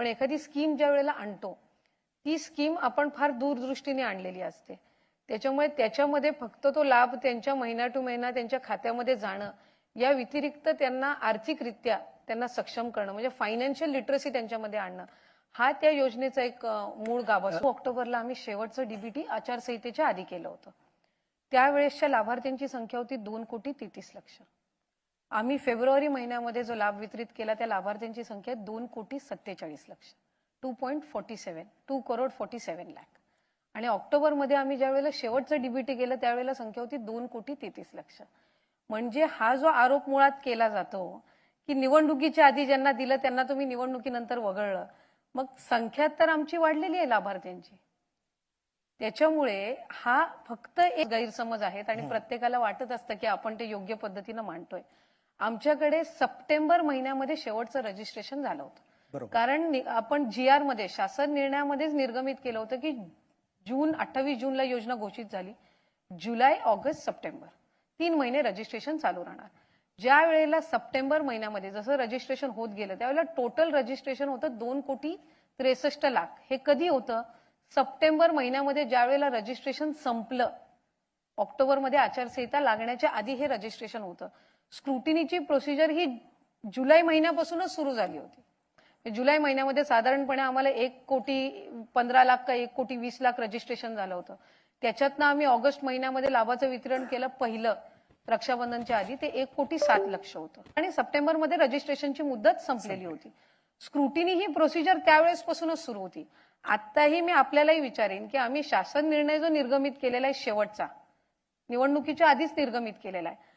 पण एखादी स्कीम ज्या वेळेला आणतो ती स्कीम आपण फार दूरदृष्टीने आणलेली असते. त्याच्यामुळे त्याच्यामध्ये फक्त तो लाभ त्यांच्या महिना टू महिना त्यांच्या खात्यामध्ये जाणं या व्यतिरिक्त त्यांना आर्थिकरित्या त्यांना सक्षम करणं म्हणजे फायनान्शियल लिटरसी त्यांच्यामध्ये आणणं हा त्या योजनेचा एक मूळ गाभा. असतो ऑक्टोबरला आम्ही शेवटचं डीबीटी आचारसंहितेच्या आधी केलं होतं. त्यावेळेसच्या लाभार्थ्यांची संख्या होती दोन कोटी तेहतीस लक्ष. आम्ही फेब्रुवारी महिन्यामध्ये जो लाभ वितरित केला त्या लाभार्थ्यांची संख्या दोन कोटी सत्तेचाळीस लक्ष. Two point forty seven two crore forty seven lakh आणि ऑक्टोबरमध्ये आम्ही ज्या वेळेला शेवटचं डीबीटी केलं त्यावेळेला संख्या होती दोन कोटी तेहतीस लक्ष. म्हणजे हा जो आरोप मुळात केला जातो की निवडणुकीच्या आधी ज्यांना दिलं त्यांना तुम्ही निवडणुकीनंतर वगळलं. मग संख्या तर आमची वाढलेली आहे लाभार्थ्यांची. त्याच्यामुळे हा फक्त एक गैरसमज आहेत आणि प्रत्येकाला वाटत असतं की आपण ते योग्य पद्धतीनं मांडतोय. आमच्याकडे सप्टेंबर महिन्यामध्ये शेवटचं रजिस्ट्रेशन झालं होतं. कारण आपण जी आरमध्ये शासन निर्णयामध्येच निर्गमित केलं होतं की जून अठ्ठावीस जूनला योजना घोषित झाली. जुलै ऑगस्ट सप्टेंबर. तीन महिने रजिस्ट्रेशन चालू राहणार. ज्या वेळेला सप्टेंबर महिन्यामध्ये जसं रजिस्ट्रेशन होत गेलं त्यावेळेला टोटल रजिस्ट्रेशन होतं दोन कोटी त्रेसष्ट लाख. हे कधी होतं? सप्टेंबर महिन्यामध्ये ज्या वेळेला रजिस्ट्रेशन संपलं ऑक्टोबरमध्ये आचारसंहिता लागण्याच्या आधी हे रजिस्ट्रेशन होतं. स्क्रुटिनीची प्रोसिजर ही जुलै महिन्यापासूनच सुरू झाली होती. म्हणजे जुलै महिन्यामध्ये साधारणपणे आम्हाला एक कोटी पंधरा लाख का एक कोटी वीस लाख रजिस्ट्रेशन झालं होतं. त्याच्यातनं आम्ही ऑगस्ट महिन्यामध्ये लाभाचं वितरण केलं पहिलं रक्षाबंधनच्या आधी ते एक कोटी सात लक्ष होतं. आणि सप्टेंबरमध्ये रजिस्ट्रेशनची मुदत संपलेली होती. स्क्रुटिनी ही प्रोसिजर त्यावेळेसपासूनच सुरू होती. आत्ताही मी आपल्यालाही विचारेन की आम्ही शासन निर्णय जो निर्गमित केलेला आहे शेवटचा निवडणुकीच्या आधीच निर्गमित केलेला आहे.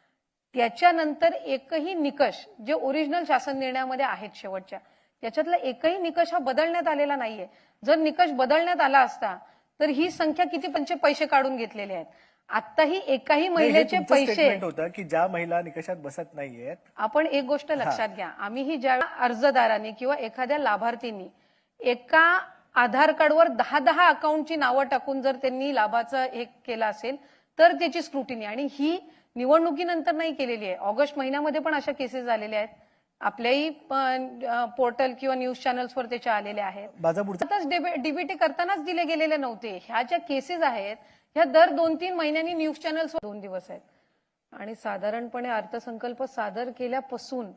त्याच्यानंतर एकही निकष जे ओरिजिनल शासन निर्णयामध्ये आहेत शेवटच्या त्याच्यातला एकही निकष हा बदलण्यात आलेला नाहीये. जर निकष बदलण्यात आला असता तर ही संख्या किती पंचे पैसे काढून घेतलेले आहेत? आत्ताही एकाही महिलेचे पैसे होतं की ज्या महिला निकषात बसत नाहीयेत आपण एक गोष्ट लक्षात घ्या. आम्ही ही ज्या अर्जदारांनी किंवा एखाद्या लाभार्थींनी एका आधार कार्डवर दहा दहा अकाउंटची नावं टाकून जर त्यांनी लाभाचं हे केलं असेल तर त्याची स्क्रुटिनी आणि ही निवडणुकीनंतर नाही केलेली आहे. ऑगस्ट महिन्यामध्ये पण अशा केसेस झालेल्या आहेत. आपल्याही पोर्टल किंवा न्यूज चॅनल्सवर त्याच्या आलेल्या आहेत. डीबीटी करतानाच दिले गेलेले नव्हते. ह्या ज्या केसेस आहेत ह्या दर दोन तीन महिन्यांनी न्यूज चॅनल्सवर दोन दिवस आहेत. आणि साधारणपणे अर्थसंकल्प सादर केल्यापासून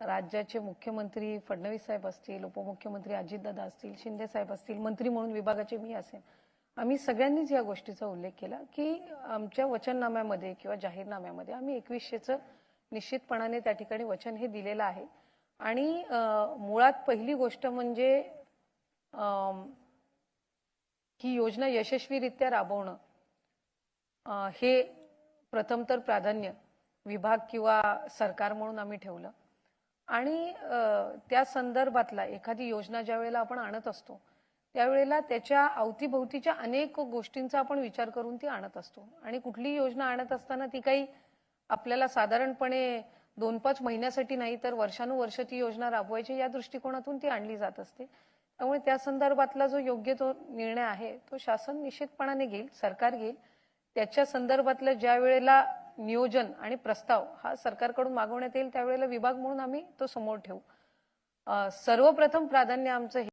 राज्याचे मुख्यमंत्री फडणवीस साहेब असतील उपमुख्यमंत्री अजितदादा असतील शिंदे साहेब असतील मंत्री म्हणून विभागाचे मी असेल आम्ही सगळ्यांनीच या गोष्टीचा उल्लेख केला की आमच्या वचननाम्यामध्ये किंवा जाहीरनाम्यामध्ये आम्ही एकवीसशेचं निश्चितपणाने त्या ठिकाणी वचन हे दिलेलं आहे. आणि मुळात पहिली गोष्ट म्हणजे ही योजना यशस्वीरित्या राबवणं हे प्रथम तर प्राधान्य विभाग किंवा सरकार म्हणून आम्ही ठेवलं. आणि त्या संदर्भातला एखादी योजना ज्या वेळेला आपण आणत असतो त्यावेळेला त्याच्या अवतीभोवतीच्या अनेक गोष्टींचा आपण विचार करून ती आणत असतो. आणि कुठलीही योजना आणत असताना ती काही आपल्याला साधारणपणे दोन पाच महिन्यासाठी नाही तर वर्षानुवर्ष ती योजना राबवायची या दृष्टिकोनातून ती आणली जात असते. त्यामुळे त्या संदर्भातला जो योग्य तो निर्णय आहे तो शासन निश्चितपणाने घेईल सरकार घेईल. त्याच्या संदर्भातलं ज्या वेळेला नियोजन आणि प्रस्ताव हा सरकारकडून मागवण्यात येईल त्यावेळेला विभाग म्हणून आम्ही तो समोर ठेवू. सर्वप्रथम प्राधान्य आमचं हे